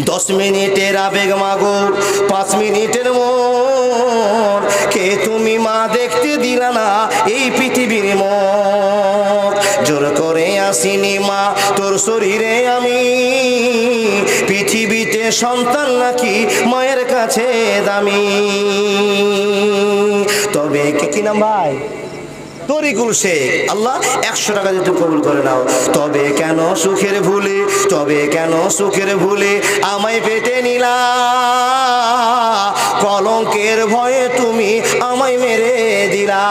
দশ মিনিটের আবেগ মাগো, পাঁচ মিনিটের মন। কে তুমি মা দেখতে দিলা না এই পৃথিবীর মন? জোর করে আসিনি মা, তোর শরীরে আমি। পৃথিবীতে সন্তান নাকি মায়ের কাছে দামি? তবে কে কি নাম ভাই? তরিকুল শেখ। আল্লাহ একশো টাকা দিতে কবুল করে নাও। তবে কেন সুখের ভুলে, তবে কেন সুখের ভুলে আমায় পেটে নিলা? কলঙ্কের ভয়ে তুমি আমায় মেরে দিলা।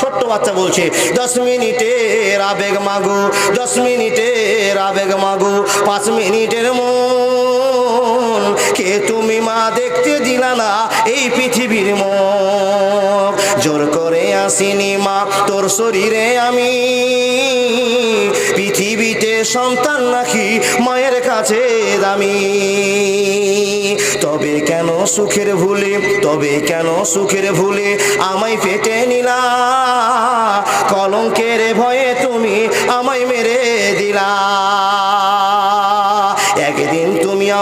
ছোট্ট বাচ্চা বলছে, দশ মিনিটের আবেগ মাগো, দশ মিনিটের আবেগ মাগো, পাঁচ মিনিটের মন তুমি মা দেখতে দিলা না, এই পৃথিবীর মন জোর করে আসিনি মা, তোর শরীরে আমি। পৃথিবীতে সন্তান নাকি মায়ের কাছে দামি। তবে কেন সুখের ভুলে, তবে কেন সুখের ভুলে আমায় পেটে নিলা? কলঙ্কের ভয়ে তুমি আমায় মেরে দিলা।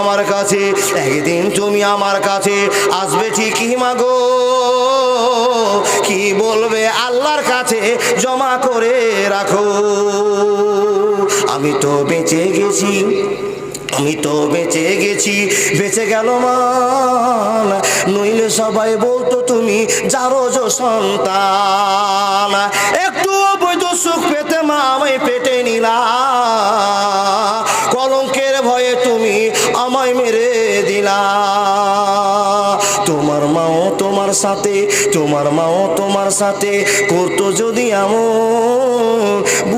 আমার কাছে, একদিন তুমি আমার কাছে আসবে ঠিকই মাগো। কি বলবে আল্লাহর কাছে? জমা করে রাখো। আমি তো বেঁচে গেছি, আমি তো বেঁচে গেছি, বেঁচে গেল মান। নইলে সবাই বলতো তুমি যারো যো সন্তান। একটু অবৈধ সুখ পেতে মা আমায় পেটে নিলা তোমার মাও তোমার সাথে তোমার মাও তোমার সাথে করতো যদি এমন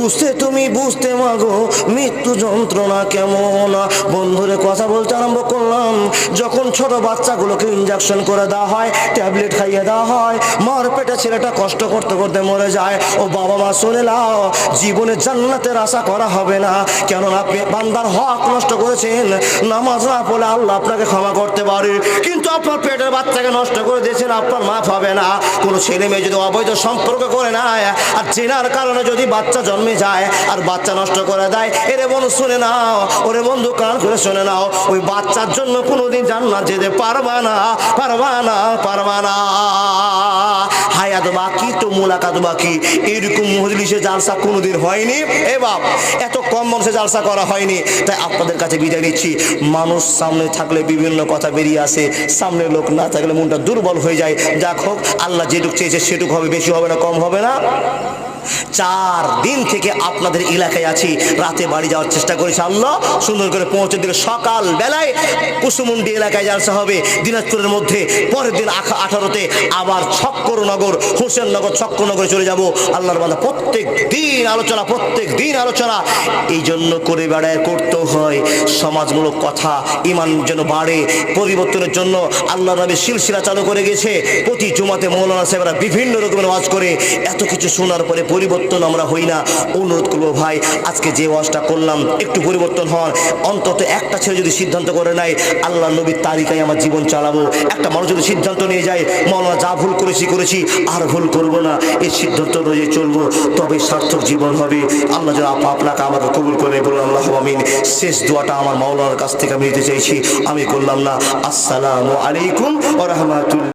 বুঝতে তুমি বুঝতে মাগো, মৃত্যু যন্ত্রণা কেমন? বন্ধুরে, কথা বলতে আরম্ভ করলাম। যখন ছোট বাচ্চাগুলোকে ইঞ্জেকশন করে দেওয়া হয় ট্যাবলেট খাইয়ে দেওয়া হয়, মার পেটে ছেলেটা কষ্ট করতে করতে মরে যায়। ও বাবা মা, শুনে লাও জীবনে জান্নাতের আশা করা হবে না। কেননা আপনি বান্দার হক নষ্ট করেছেন। নামাজ না পড়লে আল্লাহ আপনাকে ক্ষমা করতে পারে। কিন্তু আপনার পেটের বাচ্চাকে নষ্ট করে দিয়েছেন, আপনার মাফ হবে না। কোনো ছেলে মেয়ে যদি অবৈধ সম্পর্ক করে নেয়, আর চেনার কারণে যদি বাচ্চা জন্মে যায় আর বাচ্চা নষ্ট করে দেয়। এরে বন্ধু, শুনে নাও। ওরে বন্ধু, কান করে শুনে নাও। ওই বাচ্চার জন্য কোনোদিন জান্নাত যেতে পারবা না পারবা না পারবা না। হায়াত বাকি, তো মোলাকাত বাকি। এরকম মজলিসে জালসা কোনোদিন হয়নি। এ বাপ, এত কম মানুষে জালসা করা হয়নি। তাই আপনাদের কাছে বিদায় নিচ্ছি। মানুষ সামনে থাকলে বিভিন্ন কথা বেরিয়ে আসে। সামনে লোক না থাকলে মনটা দুর্বল হয়ে যায়। যাক হোক, আল্লাহ যেটুক চেয়েছে সেটুক হবে, বেশি হবে না, কম হবে না। চার দিন থেকে আপনাদের এলাকায় আছি। রাতে বাড়ি যাওয়ার চেষ্টা করেছি আল্লাহ সুন্দর করে পৌঁছে দিলে সকাল বেলায় কুসুমুন্ডি এলাকায় জালসা হবে। দিনাজপুরের মধ্যে পরের দিন আঠারোতে আবার ছক্করনগর, হোসেননগর ছক্করনগরে চলে যাব। আল্লাহর বান্দা, প্রত্যেক দিন আলোচনা, প্রত্যেক দিন আলোচনা। এই জন্য করে বেড়ায় করতে হয়। সমাজমূলক কথা, ইমান যেন বাড়ে। পরিবর্তনের জন্য আল্লাহ নবী সিলসিলা চালু করে গেছে। প্রতি জুমাতে মৌলানা সাহেবরা বিভিন্ন রকমের ওয়াজ করে। এত কিছু শোনার পরে পরিবর্তন আমরা হই না। অনুরোধ করব ভাই, আজকে যে ওয়াজটা করলাম, একটু পরিবর্তন হন। অন্তত একটা ছেলে যদি সিদ্ধান্ত করে নেয়, আল্লাহ নবীর তালিকায় আমার জীবন চালাবো। একটা মানুষ যদি সিদ্ধান্ত নিয়ে যায়, মৌলানা যা ভুল করেছি করেছি, আর ভুল করব না। এই সিদ্ধান্ত অনুযায়ী চলবো, তবে সার্থক জীবন হবে। আল্লাহ যেন আপা আপনাকে আমাকে কবুল করে বলুন, আল্লাহ আমিন। শেষ দোয়াটা আমার মাওলানার কাছ থেকে আমি নিতে চাইছি। আমি করলাম না। আসসালামু আলাইকুম ও রহমাতুল্লাহ।